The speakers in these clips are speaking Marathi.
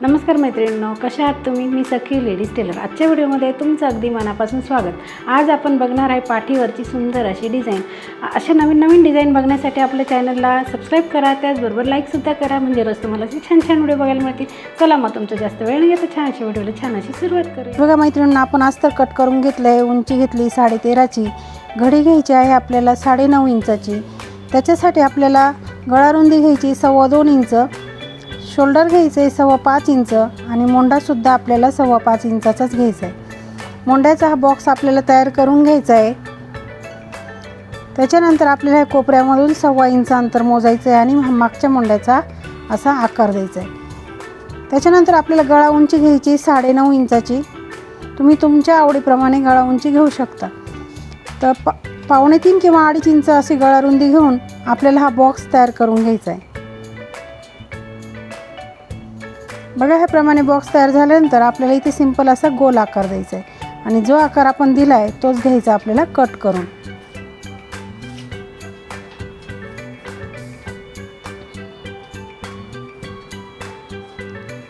नमस्कार मैत्रिणींनो कशा आहात तुम्ही? मी सखी लेडीज टेलर. आजच्या व्हिडिओमध्ये तुमचं अगदी मनापासून स्वागत. आज आपण बघणार आहे पाठीवरची सुंदर अशी डिझाईन. अशा नवीन नवीन डिझाईन बघण्यासाठी आपल्या चॅनलला सबस्क्राईब करा त्याचबरोबर लाईकसुद्धा करा. म्हणजे रोज तुम्हाला असे छान छान व्हिडिओ बघायला मिळतील. चला मग तुमचं जास्त वेळ नाही घेता छान अशा व्हिडिओला छान अशी सुरुवात करू बघा मैत्रिणींना आपण आज तर कट करून घेतलं आहे उंची घेतली साडे तेराची घडी घ्यायची आहे आपल्याला साडे नऊ इंचाची. त्याच्यासाठी आपल्याला गळारुंदी घ्यायची सव्वा दोन इंच. शोल्डर घ्यायचं आहे सव्वा पाच इंच आणि मोंडासुद्धा आपल्याला सव्वा पाच इंचाचाच घ्यायचा आहे. मोंड्याचा हा बॉक्स आपल्याला तयार करून घ्यायचा आहे. त्याच्यानंतर आपल्याला कोपऱ्यामधून सव्वा इंच अंतर मोजायचं आहे आणि मागच्या मोंड्याचा असा आकार द्यायचा आहे. त्याच्यानंतर आपल्याला गळा उंची घ्यायची साडे नऊ इंचाची. तुम्ही तुमच्या आवडीप्रमाणे गळा उंची घेऊ शकता. तर पा पावणे तीन किंवा अडीच इंच अशी गळा रुंदी घेऊन आपल्याला हा बॉक्स तयार करून घ्यायचा आहे. बघा ह्याप्रमाणे बॉक्स तयार झाल्यानंतर आपल्याला इथे सिंपल असा गोल आकार द्यायचा आहे. आणि जो आकार आपण दिला आहे तोच घ्यायचा आपल्याला कट करून.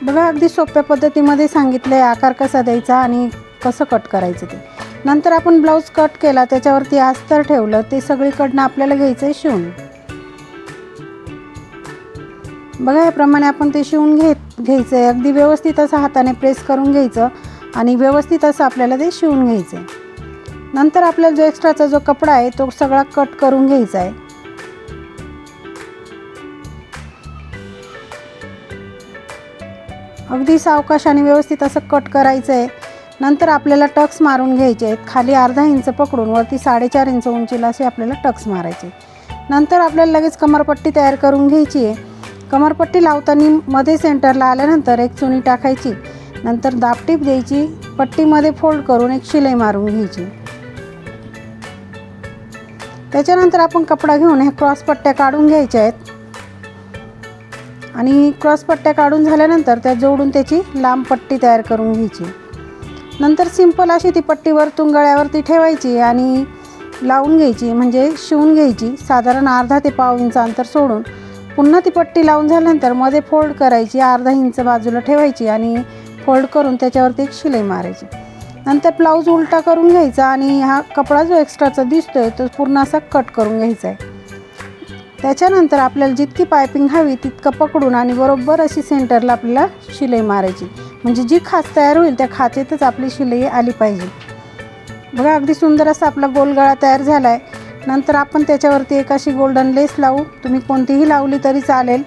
बघा अगदी सोप्या पद्धतीमध्ये सांगितलं आहे आकार कसा द्यायचा आणि कसं कट करायचं ते. नंतर आपण ब्लाऊज कट केला त्याच्यावरती अस्तर ठेवलं ते सगळीकडनं आपल्याला घ्यायचं आहे शिवून. बघा याप्रमाणे आपण ते शिवून घेत घ्यायचं आहे अगदी व्यवस्थित असं हाताने प्रेस करून घ्यायचं आणि व्यवस्थित असं आपल्याला ते शिवून घ्यायचं आहे नंतर आपल्याला जो एक्स्ट्राचा जो कपडा आहे तो सगळा कट करून घ्यायचा आहे. अगदी सावकाश आणि व्यवस्थित असं कट करायचं आहे नंतर आपल्याला टक्स मारून घ्यायचे आहेत. खाली अर्धा इंच पकडून वरती साडेचार इंच उंचीला असे आपल्याला टक्स मारायचे नंतर आपल्याला लगेच कमरपट्टी तयार करून घ्यायची आहे. कमरपट्टी लावताना मध्ये सेंटरला आल्यानंतर एक चुनी टाकायची. नंतर दापटीप द्यायची. पट्टीमध्ये फोल्ड करून एक शिलाई मारून घ्यायची. त्याच्यानंतर आपण कपडा घेऊन ह्या क्रॉस पट्ट्या काढून घ्यायच्या आहेत. आणि क्रॉस पट्ट्या काढून झाल्यानंतर त्या जोडून त्याची लांब पट्टी तयार करून घ्यायची. नंतर सिंपल अशी ती पट्टी वरतून गळ्यावरती ठेवायची आणि लावून घ्यायची म्हणजे शिवून घ्यायची. साधारण अर्धा ते पाव इंच अंतर सोडून पुन्हा ती पट्टी लावून झाल्यानंतरमध्ये फोल्ड करायची अर्धा इंच बाजूला ठेवायची आणि फोल्ड करून त्याच्यावरती एक शिलाई मारायची. नंतर ब्लाऊज उलटा करून घ्यायचा आणि हा कपडा जो एक्स्ट्राचा दिसतोय तो पूर्ण असा कट करून घ्यायचा आहे. त्याच्यानंतर आपल्याला जितकी पायपिंग हवी तितकं पकडून आणि बरोबर अशी सेंटरला आपल्याला शिलाई मारायची. म्हणजे जी खाच तयार होईल त्या खाचेतच आपली शिलाई आली पाहिजे. बघा अगदी सुंदर असा आपला गोलगळा तयार झाला आहे नंतर आपण त्याच्यावरती एक अशी गोल्डन लेस लावू. तुम्ही कोणतीही लावली तरी चालेल.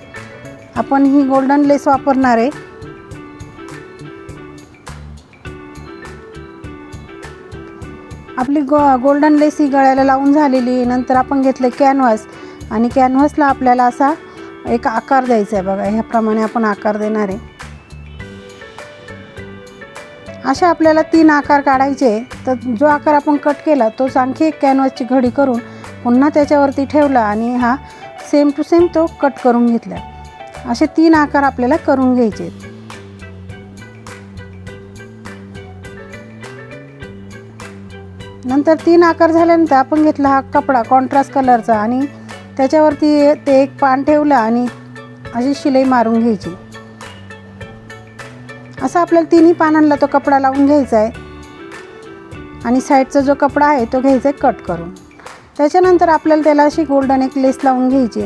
आपण ही गोल्डन लेस वापरणार आहे. आपली गो गोल्डन लेस ही गळ्याला लावून झालेली नंतर आपण घेतलं कॅनव्हास आणि कॅनव्हासला आपल्याला असा एक आकार द्यायचा आहे बघा. ह्याप्रमाणे आपण आकार देणार आहे. अशा आपल्याला तीन आकार काढायचे तर जो आकार आपण कट केला तोच आणखी एक कॅनव्हासची घडी करून पुन्हा त्याच्यावरती ठेवला आणि हा सेम टू सेम तो कट करून घेतला. असे तीन आकार आपल्याला करून घ्यायचे नंतर तीन आकार झाल्यानंतर आपण घेतला हा कपडा कॉन्ट्रास्ट कलरचा आणि त्याच्यावरती ते एक पान ठेवलं आणि अशी शिलाई मारून घ्यायची. असं आपल्याला तिन्ही पानांना तो कपडा लावून घ्यायचा आहे. आणि साईडचा जो कपडा आहे तो घ्यायचा आहे कट करून. त्याच्यानंतर आपल्याला त्याला अशी गोल्डन एक लेस लावून घ्यायची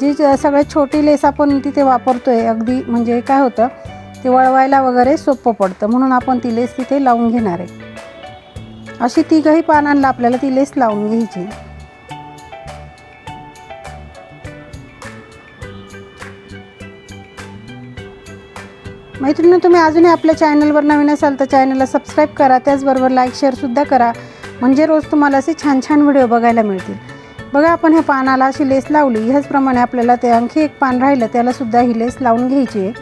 जी ज- सगळ्यात छोटी लेस आपण तिथे वापरतो आहे अगदी म्हणजे काय होतं ते वळवायला वगैरे सोपं पडतं. म्हणून आपण ती लेस तिथे लावून घेणार आहे. अशी तिघही पानांना आपल्याला ती लेस लावून घ्यायची मैत्रिणी तुम्ही अजूनही आपल्या चॅनलवर नवीन असाल तर चॅनलला सबस्क्राईब करा. त्याचबरोबर लाईक शेअरसुद्धा करा. म्हणजे रोज तुम्हाला असे छान छान व्हिडिओ बघायला मिळतील. बघा आपण ह्या पानाला अशी लेस लावली. ह्याचप्रमाणे आपल्याला ते आणखी एक पान राहिलं त्यालासुद्धा ही लेस लावून घ्यायची आहे.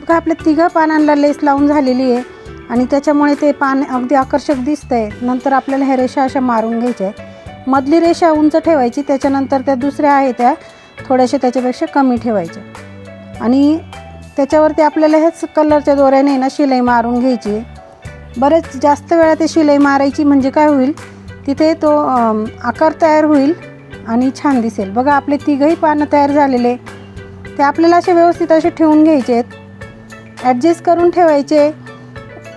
बघा आपल्या तिघं पानांना लेस लावून झालेली आहे. आणि त्याच्यामुळे ते पान अगदी आकर्षक दिसतं आहे नंतर आपल्याला ह्या रेषा अशा मारून घ्यायच्या आहेत. मधली रेषा उंच ठेवायची त्याच्यानंतर त्या दुसऱ्या आहे त्या थोड्याशा त्याच्यापेक्षा कमी ठेवायच्या. आणि त्याच्यावरती आपल्याला हेच कलरच्या दोऱ्याने ना शिलाई मारून घ्यायची. आहे. बरेच जास्त वेळा ते शिलाई मारायची म्हणजे काय होईल? तिथे तो आकार तयार होईल आणि छान दिसेल. बघा आपले तिघही पानं तयार झालेले. ते आपल्याला असे व्यवस्थित असे ठेवून घ्यायचे आहेत. ॲडजस्ट करून ठेवायचे.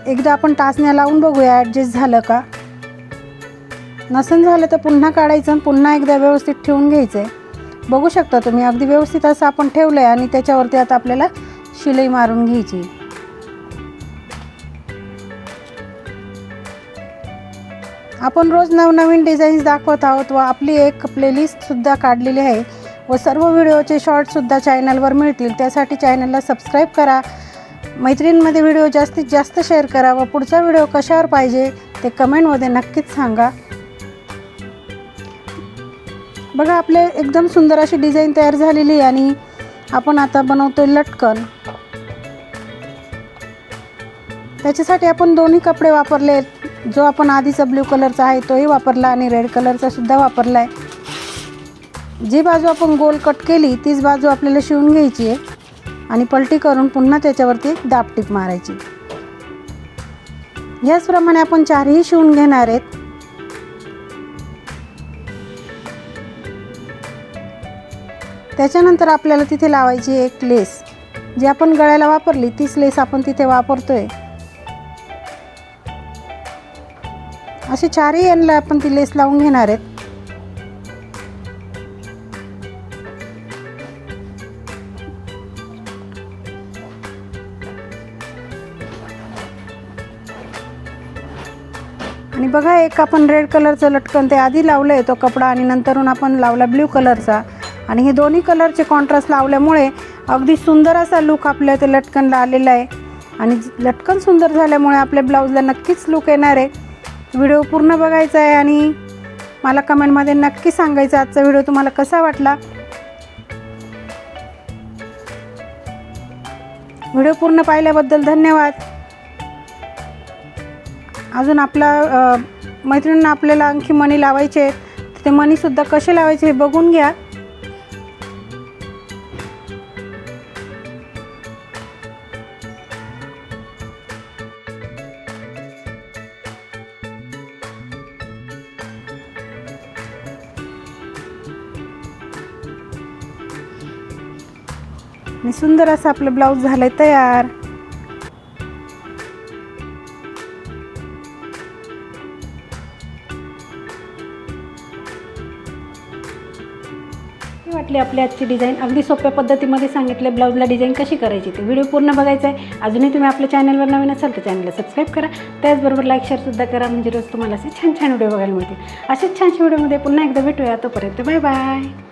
एकदा आपण टाचण्या लावून बघूया ॲडजस्ट झालं का? नसन झालं तर पुन्हा काढायचं आणि पुन्हा एकदा व्यवस्थित ठेवून घ्यायचं आहे बघू शकता तुम्ही अगदी व्यवस्थित असं आपण ठेवलं आहे आणि त्याच्यावरती आता आपल्याला शिलाई मारून घ्यायची. आपण रोज नवनवीन डिझाईन्स दाखवत आहोत व आपली एक प्लेलिस्टसुद्धा काढलेली आहे व सर्व व्हिडिओचे शॉर्टसुद्धा चॅनलवर मिळतील. त्यासाठी चॅनलला सबस्क्राईब करा. मैत्रिणींमध्ये व्हिडिओ जास्तीत जास्त शेअर करा व पुढचा व्हिडिओ कशावर पाहिजे ते कमेंटमध्ये नक्कीच सांगा. बघा आपले एकदम सुंदर अशी डिझाईन तयार झालेली आहे आणि आपण आता बनवतोय लटकन. त्याच्यासाठी आपण दोन्ही कपडे वापरले. जो आपण आधीचा ब्ल्यू कलरचा आहे तोही वापरला आणि रेड कलरचा सुद्धा वापरला आहे जी बाजू आपण गोल कट केली तीच बाजू आपल्याला शिवून घ्यायची आहे. आणि पलटी करून पुन्हा त्याच्यावरती दापटीप मारायची. याचप्रमाणे आपण चारही शिवून घेणार आहेत. त्याच्यानंतर आपल्याला तिथे लावायची एक लेस. जी आपण गळ्याला वापरली तीच लेस आपण तिथे वापरतोय. असे चारही एनला आपण ती लेस लावून घेणार आहेत. आणि बघा एक आपण रेड कलरचं लटकन ते आधी लावलं आहे तो कपडा आणि नंतरून आपण लावला ब्ल्यू कलरचा आणि हे दोन्ही कलरचे कॉन्ट्रास्ट लावल्यामुळे अगदी सुंदर असा लुक आपल्या ते लटकनला आलेला आहे. आणि लटकन सुंदर झाल्यामुळे आपल्या ब्लाऊजला नक्कीच लुक येणार आहे. व्हिडिओ पूर्ण बघायचा आहे आणि मला कमेंटमध्ये नक्की सांगायचं आजचा व्हिडिओ तुम्हाला कसा वाटला? व्हिडिओ पूर्ण पाहिल्याबद्दल धन्यवाद. अजून आपला मैत्रिणींना आपल्याला आणखी मणी लावायचे आहेत. ते मणीसुद्धा कसे लावायचे हे बघून घ्या आणि सुंदर असं आपलं ब्लाऊज झालंय तयार वाटली आपली आजची डिझाईन अगदी सोप्या पद्धतीमध्ये सांगितले ब्लाऊजला डिझाईन कशी करायची ते. व्हिडिओ पूर्ण बघायचा आहे. अजूनही तुम्ही आपल्या चॅनलवर नवीन असाल तर चॅनलला सबस्क्राईब करा. त्याचबरोबर लाईक शेअरसुद्धा करा. म्हणजे रोज तुम्हाला असे छान छान व्हिडिओ बघायला मिळतील. असेच छानशा व्हिडिओमध्ये पुन्हा एकदा भेटूया. तोपर्यंत बाय बाय